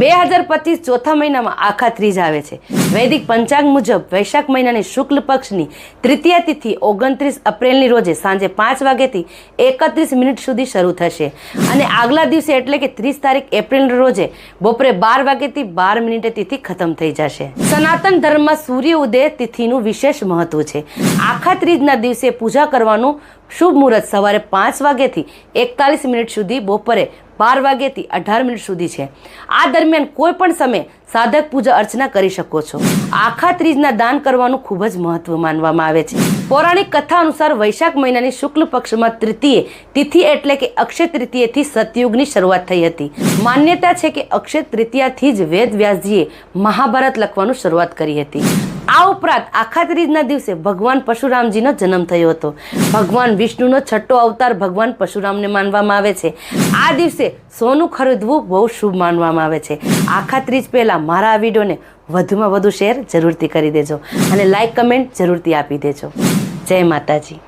બે હજાર પચીસ ચોથા મહિનામાં આખા ત્રીજ આવે છે. વૈદિક પંચાંગ મુજબ વૈશાખ મહિનાની શુક્લ પક્ષની તૃતીય તિથિ ઓગણત્રીસ એપ્રિલની રોજે સાંજે પાંચ વાગ્યાથી એકત્રીસ મિનિટ સુધી શરૂ થશે. અને આગલા દિવસે એટલે કે ત્રીસ તારીખ એપ્રિલના રોજે બપોરે બાર વાગ્યાથી બાર મિનિટે તિથિ ખતમ થઈ જશે. સનાતન ધર્મમાં સૂર્ય ઉદય તિથિનું વિશેષ મહત્વ છે. આખા ત્રીજના દિવસે પૂજા કરવાનું શુભ મુહૂર્ત સવારે પાંચ વાગ્યાથી એકતાલીસ મિનિટ સુધી બપોરે બાર વાગ્યાથી અઢાર મિનિટ સુધી છે. આ દરમિયાન કોઈ પણ સમયે સાધક પૂજા અર્ચના કરી શકો છો. આખા ત્રીજના દાન કરવાનું ખૂબ જ મહત્વ માનવામાં આવે છે. પૌરાણિક કથા અનુસાર વૈશાખ મહિનાની શુક્લ પક્ષમાં તૃતીય, તિથિ એટલે કે અક્ષય તૃતીયથી સતયુગની શરૂઆત થઈ હતી. માન્યતા છે કે અક્ષય તૃતીયાથી જ વેદ વ્યાસજીએ મહાભારત લખવાનું શરૂઆત કરી હતી. આ ઉપરાંત આખા ત્રીજના દિવસે ભગવાન પરશુરામજીનો જન્મ થયો હતો. ભગવાન વિષ્ણુનો છઠ્ઠો અવતાર ભગવાન પરશુરામને માનવામાં આવે છે. આ દિવસે સોનું ખરીદવું બહુ શુભ માનવામાં આવે છે. આખા ત્રીજ પહેલાં મારા આ વિડીયોને વધુમાં વધુ શેર જરૂરથી કરી દેજો અને લાઇક કમેન્ટ જરૂરથી આપી દેજો. જય માતાજી.